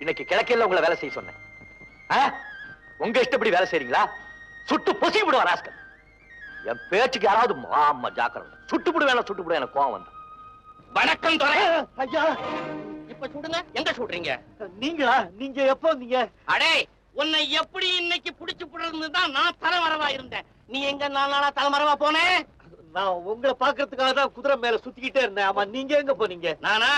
இன்னைக்கு கிழக்கையில உங்களை வேலை செய்ய சொன்னேன்? உங்க இஷ்டப்படி வேலை செய்றீங்களா? சுட்டு பொசி விடுவா ராஸ்கல். என் பேச்சுக்கு யாராவது ஆமா ஜாக்கிரதை. சுட்டு விடு வேணா சுட்டு எனக்கு கோவம் வந்து வணக்கம் ஐயா இப்ப சுடுங்க. எங்க சுடுறீங்க? நீங்களா? நீங்க எப்போ வந்தீங்க? அடே உன்னை எப்படி இன்னைக்கு புடிச்சு புடுறது தான் நான் தலைமறைவா இருந்தேன். நீ எங்க நாலு நாளா தலைமறைவா போனேன் நான் உங்களை பாக்குறதுக்காக தான் குதிரை மேல சுத்திக்கிட்டே இருந்தேன். ஆமா நீங்க எங்க போனீங்க? நானா?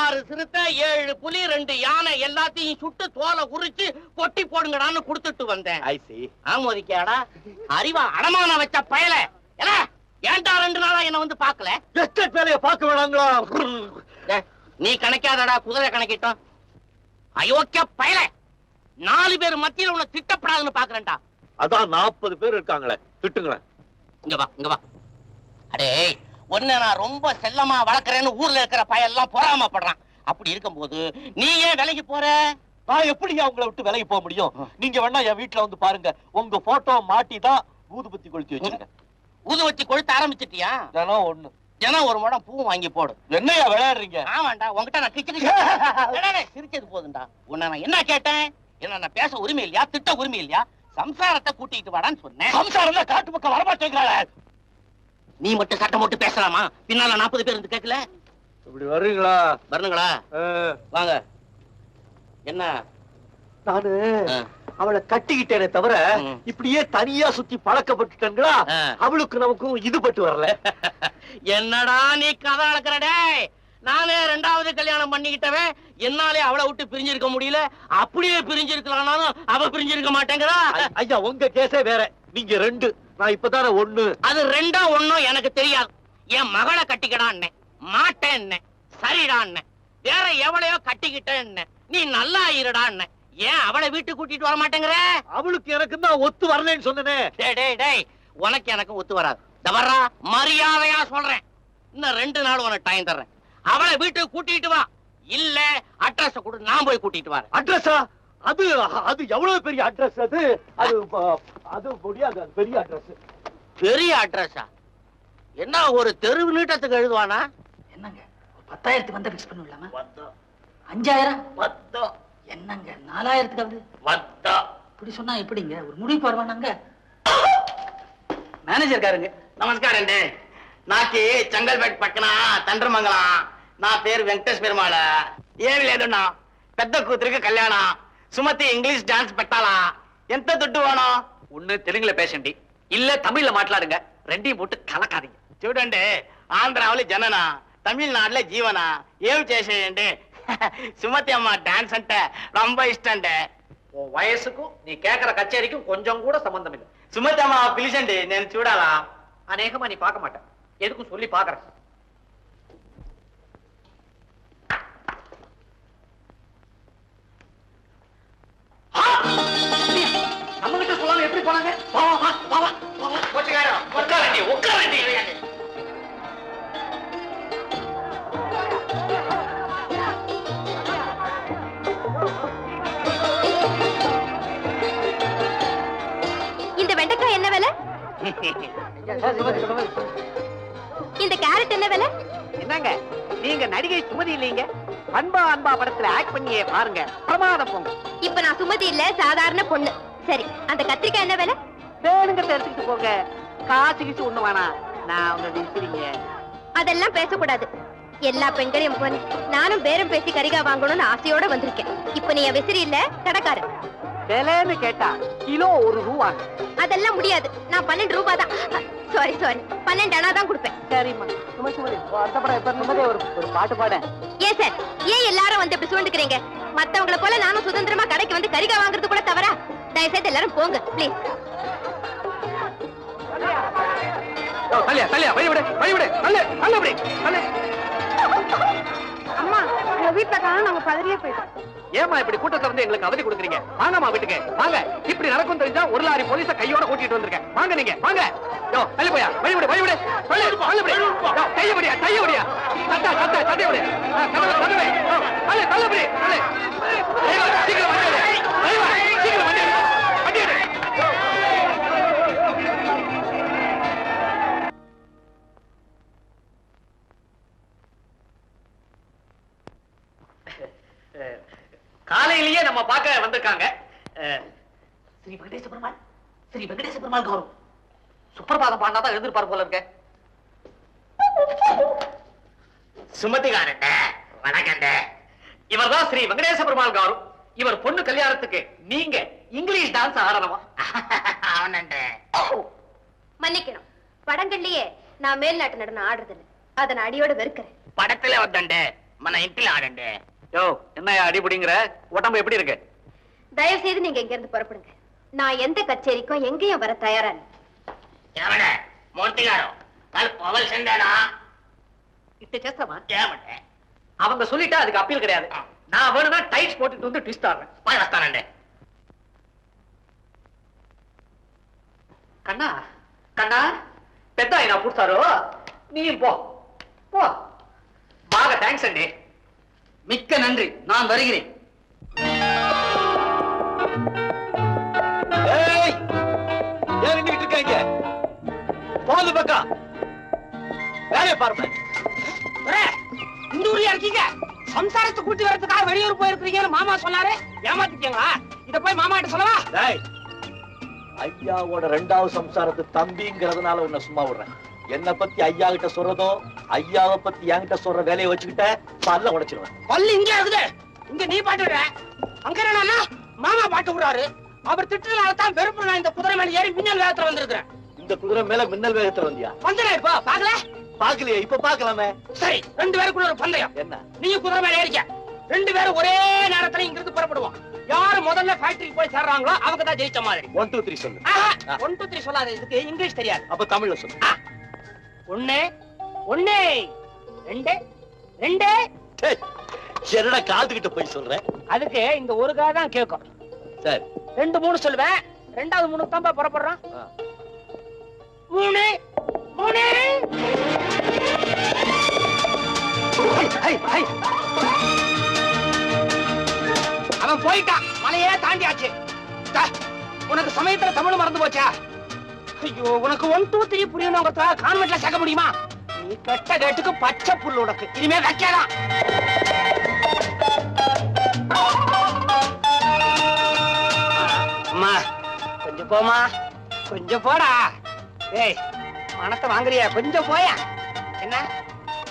ஆறு சிறுத்தை ஏழு புலி ரெண்டு யானை எல்லாத்தையும் சுட்டு தோலை உரிச்சு கொட்டி போடுங்கடான்னு கொடுத்துட்டு வந்தேன். ஐ சி ஆமோதிக்காடா அறிவா அடமான வச்ச பயல. ஏன்டா ரெண்டு நாளா என்ன வந்து பாக்கல எஸ்டேட் வேலைய வேணாங்களா? நீ கணக்காதடா குதிரை கணக்கிட்டோம். அயோக்கிய பயல. நாலு பேர் மத்தியில உன்னை திட்டப்படாதுன்னு பாக்குறேன்டா. அதான் நாற்பது பேர் இருக்காங்களே திட்டுங்களேன். இங்க வா இங்க வா. அடே உன்னை நான் ரொம்ப செல்லமா வளர்க்கறேன்னு ஊர்ல இருக்கிற பயெல்லாம் பொறாமப்படுறான். அப்படி இருக்கும்போது நீ ஏன் விலைக்கு போற? நான் எப்படிங்க உங்களை விட்டு விலகி போக முடியும்? நீங்க வேணா என் வீட்டுல வந்து பாருங்க. உங்க போட்டோ மாட்டி தான் ஊதுபத்தி கொளுத்தி வச்சிருக்கேன். ஊது வச்சு கொளுத்த ஆரம்பிச்சிட்டியா? தினம் ஒண்ணு. தினம் ஒரு முடம் பூ வாங்கி போடு. என்னையா விளையாடுறீங்க? ஆமாண்டா உன்கிட்ட நான் கிச்சு கிச்சு டேய், டேய், சிரிச்சது போதும்டா உன்னை நான் என்ன கேட்டேன்? என்ன நான் பேச உரிமை இல்லையா? திட்ட உரிமை இல்லையா? சம்சாரத்தை கூட்டிட்டு வாடான்னு சொன்னேன். சம்சாரம் தான் காட்டு பக்கம் வரமாட்டேங்கிறாளே நீ மட்டும் சட்டம் போட்டு பேசலாமா? பின்னால நாற்பது பேர் இருந்து கேட்கல? இப்படி வர்றீங்களா? வரணுங்களா? வாங்க. என்ன? நானு. அவளை கட்டிக்கிட்டேனே தவிர. இப்படியே தனியா சுத்தி பழக்கப்பட்டுட்டேங்களா. அவளுக்கு நமக்கும் இது பட்டு வரல. என்னடா நீ கதை அளக்குற டேய்? நானே ரெண்டாவது கல்யாணம் பண்ணிக்கிட்டவன். என்னாலே அவளை விட்டு பிரிஞ்சிருக்க முடியல. அப்படியே பிரிஞ்சிருக்கலாம்னாலும் அவ பிரிஞ்சிருக்க மாட்டேங்கிறா. ஐயா உங்க கேஸே வேற. நீங்க ரெண்டு. நான் இப்பதானே ஒண்ணு. அது ரெண்டா ஒண்ணும் எனக்கு தெரியாது. என் மகளை கட்டிக்கடான்னு மாட்டேன்னு சரிடான்னு வேற எவளையோ கட்டிக்கிட்டேன்னு நீ நல்லா இருடான்னு ஏன் அவளை வீட்டுக்கு கூட்டிட்டு வர மாட்டேங்கிற? அவளுக்கு எனக்கு தான் ஒத்து வரலன்னு சொன்னனே. டேய் டேய் உனக்கு எனக்கு ஒத்து வராது. தவறா மரியாதையா சொல்றேன். இன்னும் ரெண்டு நாள் உனக்கு டைம் தர்றேன். அவளை வீட்டுக்கு கூட்டிட்டு வா. இல்ல அட்ரஸ் கொடு நான் போய் கூட்டிட்டு வரேன். அட்ரஸா அது அது எவ்வளவு பெரிய அட்ரஸ் அது? அது அது முடியாது அது பெரிய அட்ரஸ் பெரிய அட்ரஸா என்ன ஒரு தெரு நீட்டத்துக்கு எழுதுவானா? என்னங்க? பத்தாயிரத்துக்கு வந்தா பிக்ஸ் பண்ணலாமா அஞ்சாயிரம்? பத்தோ என்னங்க நாலாயிரத்துக்கு நாலாயிரத்துக்காவது வத்தோ இப்படி சொன்னா எப்படிங்க? ஒரு முடிவு வருவானாங்க மேனேஜர் காரங்க. நமஸ்காரம் நாக்கு செங்கல்பேட் பக்கனா தண்டமங்கலம் నా పేరు వెంకటేష్ పెరుమాళ ఏమి లేదన్నా పెద్ద కూతురికి కళ్యాణం சுமதி இங்கிலீஷ் டான்ஸ் பட்டாளா எந்த துட்டு வேணும் ஒண்ணு தெலுங்குல பேசண்டி இல்ல தமிழ்ல மாట్లాடுங்க ரெண்டையும் போட்டு கலக்காதீங்க చూడండి ఆంధ్రావులు జనన తమిళనాడులో జీవన ఏం చేసేయండి సుమతి అమ్మ డాన్స్ అంటే రొంబ ఇష్టండి ఓ వయసుకు నీ కేకర కచేరికి కొంచెం కూడా సంబంధం లేదు సుమతి అమ్మ పిలిచండి నేను చూడాలా అనేకమా నీ పాక మాటేన్ ఎదుకు சொல்லி பாக்குறேன் எப்படி போனாங்க வா வா வா வா வா. போச்சுக்காரா. உட்காரண்டி உட்காரண்டி இந்த வெண்டைக்காய் என்ன விலை? இந்த கேரட் என்ன விலை? என்னங்க நீங்க நடிகை சுமதி இல்லீங்க? அன்பா அன்பா படத்துல ஆக்ட் பண்ணியே பாருங்க. பிரமாதம் போங்க. இப்ப நான் சுமதி இல்ல சாதாரண பொண்ணு. சரி அந்த கத்திரிக்காய் என்ன விலை? வேணுங்கிறத எடுத்துக்கிட்டு போங்க. காசு கிச்சு ஒண்ணு வேணாம். நான் உங்க விசிறீங்க. அதெல்லாம் பேசக்கூடாது. எல்லா பெண்களையும் போல நானும் பேரம் பேசி கரிகாய் வாங்கணும்னு ஆசையோட வந்திருக்கேன். இப்ப நீ விசிறி இல்ல கடைக்காரன். விலைன்னு கேட்டா கிலோ ஒரு ரூபாங்க அதெல்லாம் முடியாது. நான் பன்னெண்டு ரூபாய் தான். சாரி சாரி பன்னெண்டு அணா தான் கொடுப்பேன். சரிம்மா. சும்மா எப்ப நிம்மதியா ஒரு ஒரு பாட்டு பாட. ஏன் சார் ஏன் எல்லாரும் வந்து இப்படி சூழ்ந்துக்கிறீங்க மத்தவங்கள போல நானும் சுதந்திரமா கடைக்கு வந்து கரிகாய் வாங்குறது கூட தவறா? தயவு செய்து எல்லாரும் போங்க ப்ளீஸ் தள்ளியா தள்ளியா வழி விடு வழி விடு. தள்ளு தள்ளு அப்படி தள்ளு. அம்மா உங்க வீட்டுல காணும் நாங்க பதறியே போயிட்டோம். ஏமா இப்படி கூட்டத்துல வந்து எங்களுக்கு அவதி கொடுக்குறீங்க? வாங்கம்மா வீட்டுக்கு. வாங்க. இப்படி நடக்கும் தெரிஞ்சா ஒரு லாரி போலீஸ கையோட கூட்டிட்டு வந்திருக்கேன். வாங்க நீங்க வாங்க. யோ தள்ளி போயா வழி விடு வழி விடு. தள்ளு தள்ளு விடு கைய விடியா கைய விடியா சட்டா சட்டா சட்டை விடு கதவை கதவை தள்ளு தள்ளு விடு வந்திருக்காங்க. ஸ்ரீ வெங்கடேச பெருமாள் ஸ்ரீ வெங்கடேச பெருமாள் கௌரவம். சுப்பிரபாதம் பாடினா தான் எழுந்திருப்பார் போல இருக்க. சுமதிகாரண்ட வணக்கண்ட. இவர்தான் ஸ்ரீ வெங்கடேச பெருமாள் கௌரவம். இவர் பொண்ணு கல்யாணத்துக்கு நீங்க இங்கிலீஷ் டான்ஸ் ஆடணுமா? மன்னிக்கணும். படங்கள்லயே நான் மேல்நாட்டு நடனம் ஆடுறதில்ல. அதை நான் அடியோட வெறுக்கிறேன். படத்துல வந்தண்டு. மன இட்டில் ஆடண்டு. யோ என்ன அடிபடிங்கிற? உடம்பு எப்படி இருக்கு? தயவு செய்து நீங்க இங்க இருந்து புறப்படுங்க நான் எந்த கச்சேரிக்கும் எங்கேயும் வர தயாரா இல்லை ఏమండే మూర్తి గారు వాళ్ళు పోవలసిందేనా ఇట్ట చేస్తామా ఏమంటే அவங்க சொல்லிட்டா அதுக்கு அப்பீல் கிடையாது நான் வேணும்னா டைட்ஸ் போட்டுட்டு வந்து ட்விஸ்ட் ஆடுறேன் పోయి వస్తానండి கண்ணா கண்ணா పెద్ద ఆయన పుడతారు நீ போ போ బాగా థ్యాంక్స్ అండి மிக்க நன்றி நான் வருகிறேன் போது பக்கம் வேலையை பாருங்க. இந்த ஊர்லயா இருக்கீங்க? சம்சாரத்தை கூட்டி வரதுக்காக வெளியூர் போயிருக்கீங்கன்னு மாமா சொன்னாரு. ஏமாத்திக்கீங்களா இத போய் மாமா கிட்ட சொல்லவா? ஐயாவோட ரெண்டாவது சம்சாரத்து தம்பிங்கிறதுனால உன்னை சும்மா விடுறேன். என்ன பத்தி ஐயா கிட்ட சொல்றதோ ஐயாவை பத்தி என்கிட்ட சொல்ற வேலையை வச்சுக்கிட்ட பல்ல உடைச்சிருவேன். பல்லு இங்க இருக்குது. இங்க நீ பாட்டு விடுற. அங்க என்னன்னா மாமா பாட்டு விடுறாரு. அவர் திட்டுறதுனால தான் வெறுப்பு நான் இந்த குதிரை மேல ஏறி மின்னல் வேகத்துல வந்திருக்கிறேன். இந்த குதிரை மேல மின்னல் வேகத்துல வந்தியா? வந்துடுறேன் இப்போ பாக்கல பாக்கலையே இப்ப பாக்கலாமே சரி ரெண்டு பேருக்குள்ள ஒரு பந்தயம். என்ன? நீங்க குதிரை மேல ஏறிக்க. ரெண்டு பேரும் ஒரே நேரத்துல இங்க இருந்து புறப்படுவோம். யாரு முதல்ல ஃபேக்டரிக்கு போய் சேர்றாங்களோ அவங்க தான் ஜெயிச்ச மாதிரி. ஒன் டூ த்ரீ சொல்லு. ஒன் டூ த்ரீ சொல்லாத இதுக்கு இங்கிலீஷ் தெரியாது. அப்ப தமிழ்ல சொல்லு. ஒண்ணு ஒண்ணு ரெண்டு ரெண்டு. என்னடா காதுகிட்ட போய் சொல்றேன் அதுக்கு இந்த ஒரு காய் தான் கேட்கும் சரி. ரெண்டு மூணு சொல்லுவேன். ரெண்டாவது மூணு தான் புறப்படுறோம் ஆ. மூணு மூணு அவன் போயிட்டான். மலையே தாண்டியாச்சு. உனக்கு சமயத்துல தமிழ் மறந்து போச்சா? ஐயோ உனக்கு ஒன் டூ த்ரீ புரியணும் கான்வென்ட்ல சேர்க்க முடியுமா? நீ கெட்ட கேட்டுக்கு பச்சை புல் உனக்கு. இனிமே வைக்கலாம். அம்மா கொஞ்சம் போமா கொஞ்சம் போடா. ஏய் பணத்தை வாங்குறியா? கொஞ்சம் போயா. என்ன?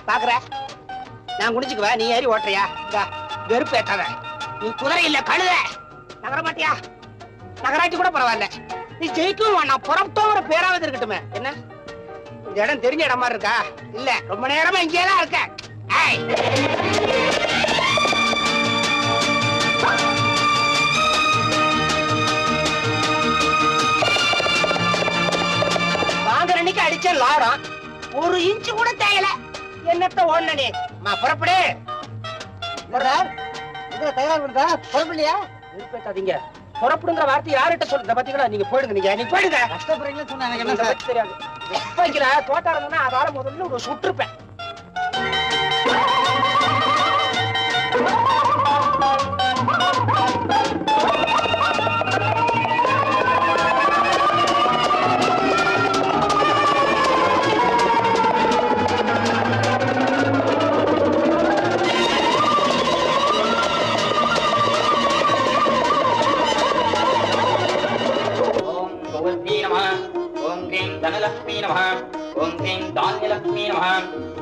பாக்குற? நான் குடிச்சுக்குவேன் நீ ஏறி ஓட்டுறியா? இந்த வெறுப்பு ஏத்தாத. நீ குதிரை இல்ல கழுத. நகர மாட்டியா? நகராட்சி கூட பரவாயில்ல. நீ ஜெயிக்கவும் வேணாம் புறப்பட்டோங்கிற பேராவது இருக்கட்டுமே. என்ன? இந்த இடம் தெரிஞ்ச இடம் மாதிரி இருக்கா? இல்ல ரொம்ப நேரமா இங்கேயே தான் இருக்க. ஏய். அடிச்ச லாரம் ஒரு இன்ச்சு கூட தேயல. என்னத்த ஓடனே மா புறப்படு. தயார் பண்ணுதா புறப்படலையா? விருப்பத்தாதீங்க புறப்படுங்கிற வார்த்தை யார்கிட்ட சொல்லுங்க பாத்தீங்களா நீங்க போயிடுங்க நீங்க. நீங்க போயிடுங்க. கஷ்டப்படுறீங்கன்னு சொன்னா எனக்கு என்ன தெரியாது. அதால முதல்ல ஒரு சுற்றுப்பேன்.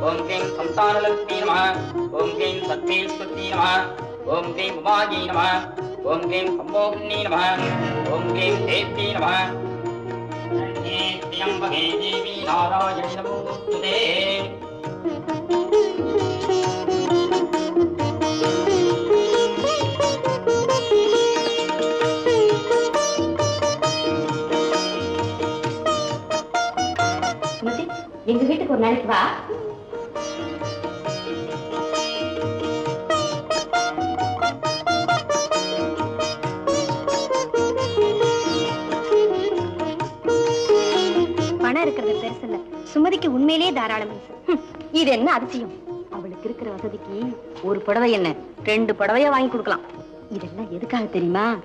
ஓம் க்ரீம் சந்தானலக்ஷ்மி நம ஓம் க்ரீம் சத்மேஸ்வரி நம ஓம் க்ரீம் உமாயி நம ஓம் க்ரீம் சம்மோகினி நம ஓம் க்ரீம் தேவி நம திரியம்பகே தேவி நாராயணி நமோஸ்துதே எங்க வீட்டுக்கு ஒரு நாளைக்கு வா. சுமதிக்கு உண்மையிலேயே தாராளம். ஹம், இது என்ன அதிசயம்? அவளுக்கு இருக்கிற வசதிக்கு ஒரு புடவை என்ன? ரெண்டு புடவைய வாங்கி கொடுக்கலாம். இதெல்லாம் எதுக்காக தெரியுமா?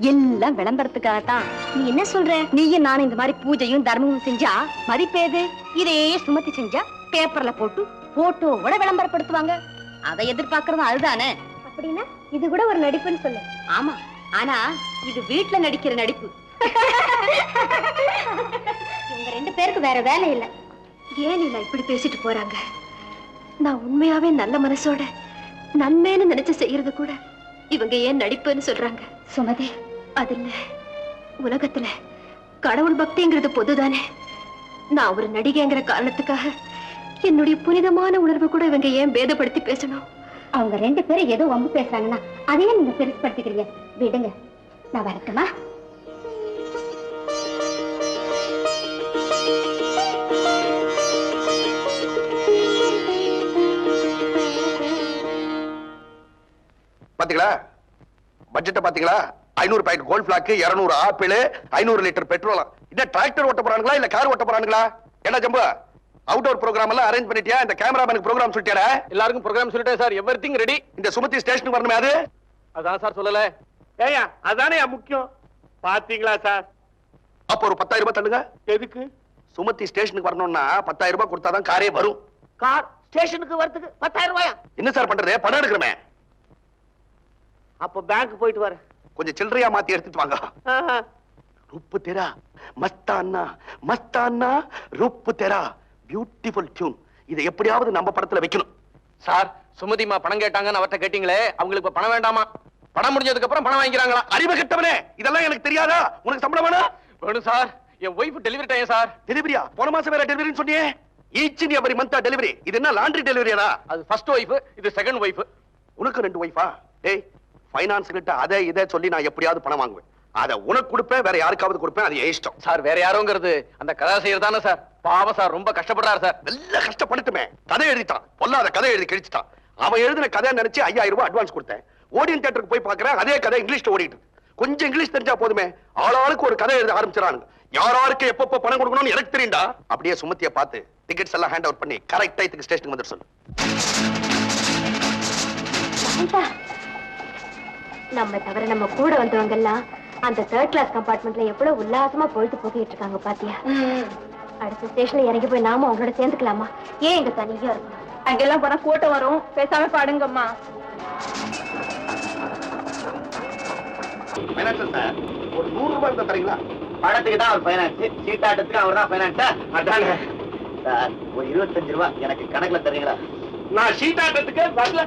எல்லாம் விளம்பரத்துக்காகத்தான். நீ என்ன சொல்ற? நீயும் நானும் இந்த மாதிரி பூஜையும் தர்மமும் செஞ்சா மதிப்பேது இதையே சுமத்தி செஞ்சா பேப்பர்ல போட்டு போட்டோவோட விளம்பரப்படுத்துவாங்க. அதை எதிர்பார்க்கறதும் அதுதானே? அப்படின்னா இது கூட ஒரு நடிப்புன்னு சொல்லு. ஆமா. ஆனா இது வீட்ல நடிக்கிற நடிப்பு. இவங்க ரெண்டு பேருக்கு வேற வேலை இல்ல. ஏன் இல்ல இப்படி பேசிட்டு போறாங்க? நான் உண்மையாவே நல்ல மனசோட நன்மைன்னு நினைச்சு செய்யறது கூட இவங்க ஏன் நடிப்புன்னு சொல்றாங்க? சுமதி அது இல்ல. உலகத்துல கடவுள் பக்திங்கிறது பொதுதானே. நான் ஒரு நடிகைங்கிற காரணத்துக்காக என்னுடைய புனிதமான உணர்வு கூட இவங்க ஏன் பேதப்படுத்தி பேசணும்? அவங்க ரெண்டு பேரும் ஏதோ வம்பு பேசுறாங்கன்னா அதையே நீங்க பெருசுப்படுத்திக்கிறீங்க விடுங்க. நான் வரட்டுமா? பாத்தீங்களா? பட்ஜெட்டை பாத்தீங்களா? ஐநூறு பாக்கெட் கோல்ட் பிளாக் இருநூறு ஆப்பிள் ஐநூறு லிட்டர் பெட்ரோல் என்ன டிராக்டர் ஓட்ட போறாங்களா இல்ல கார் ஓட்ட போறாங்களா என்ன ஜம்பு? அவுட்டோர் ப்ரோக்ராம் எல்லாம் அரேஞ்ச் பண்ணிட்டியா? இந்த கேமராமேனுக்கு ப்ரோக்ராம் சொல்லிட்டியாடா? எல்லாருக்கும் ப்ரோக்ராம் சொல்லிட்டேன் சார். எவ்ரி ரெடி இந்த சுமதி ஸ்டேஷனுக்கு வரணுமே அது? அதான் சார் சொல்லல. ஏயா அதானே முக்கியம். பாத்தீங்களா சார்? அப்ப ஒரு பத்தாயிரம் ரூபாய் தள்ளுங்க. எதுக்கு? சுமதி ஸ்டேஷனுக்கு வரணும்னா பத்தாயிரம் ரூபாய் கொடுத்தாதான் காரே வரும். கார் ஸ்டேஷனுக்கு வரதுக்கு பத்தாயிரம் ரூபாயா? என்ன சார் பண்றது? பணம் எடுக்கிறமே அப்ப பேங்க் போயிட்டு வரேன் கொஞ்சம் சில்லறையா மாத்தி எடுத்துட்டு வாங்க. ருப்பு தெரா மஸ்தான்னா மஸ்தான்னா ருப்பு தெரா. பியூட்டிஃபுல் டியூன் இதை எப்படியாவது நம்ம படத்துல வைக்கணும். சார் சுமதிமா பணம் கேட்டாங்கன்னு அவர்ட்ட கேட்டீங்களே அவங்களுக்கு இப்ப பணம் வேண்டாமா? பணம் முடிஞ்சதுக்கு அப்புறம் பணம் வாங்கிக்கிறாங்களா? அறிவு கெட்டவனே இதெல்லாம் எனக்கு தெரியாதா? உனக்கு சம்பளம் வேணும்? வேணும் சார். என் ஒய்ஃப் டெலிவரி டைம் சார். டெலிவரியா போன மாசம் வேற டெலிவரின்னு சொன்னியே. Each and every month delivery இது என்ன லாண்ட்ரி டெலிவரியாடா அது ஃபர்ஸ்ட் ஒய்ஃப் இது செகண்ட் ஒய்ஃப் உனக்கு ரெண்டு ஒய்ஃபா டேய் ஃபைனான்ஸ் கிட்ட அதை இதை சொல்லி நான் எப்படியாவது பணம் வாங்குவேன். அதை உனக்கு கொடுப்பேன் வேற யாருக்காவது கொடுப்பேன் அது இஷ்டம். சார் வேற யாரோங்கிறது? அந்த கதாசிரியர் தானே சார்? பாவம் சார் ரொம்ப கஷ்டப்படுறாரு சார். நல்ல கஷ்டப்பட்டுமே கதை எழுதிட்டான். பொல்லாத கதை எழுதி கிழிச்சிட்டான். அவன் எழுதின கதை நினைச்சு ஐயாயிரம் ரூபாய் அட்வான்ஸ் கொடுத்தேன். ஓடியன் தியேட்டருக்கு போய் பார்க்கறேன் அதே கதை இங்கிலீஷ்ல ஓடிட்டு. கொஞ்சம் இங்கிலீஷ் தெரிஞ்சா போதுமே. ஆளாளுக்கு ஒரு கதை எழுத ஆரம்பிச்சிடறானுங்க. யாராருக்கு எப்பப்ப பணம் கொடுக்கணும்னு எனக்கு தெரியும்டா. அப்படியே சுமத்திய பார்த்து டிக்கெட்ஸ் எல்லாம் ஹேண்ட் அவுட் பண்ணி கரெக்ட் டயத்துக்கு ஸ்டேஷனுக்கு வந்துட்டு சொல்லு. நம்ம தவிர நம்ம கூட வந்தவங்க எல்லாம் அந்த தேர்ட் கிளாஸ் கம்பார்ட்மெண்ட்ல எவ்வளவு உல்லாசமா பொழுது போக்கிட்டு இருக்காங்க பாத்தியா? அடுத்த ஸ்டேஷன்ல இறங்கி போய் நாம அவங்களோட சேர்ந்துக்கலாமா? ஏன் எங்க தனியா இருக்கும்? அங்கெல்லாம் போனா கூட்டம் வரும். பேசாம பாடுங்கம்மா. ஒரு நூறு ரூபாய் தரீங்களா? படத்துக்கு தான் அவர் ஃபைனான்ஸ் சீட்டாட்டத்துக்கு அவர் தான் ஃபைனான்ஸா அதானே. சார் ஒரு இருபத்தஞ்சு ரூபாய் எனக்கு கணக்குல தரீங்களா? நான் சீட்டாட்டத்துக்கு வரல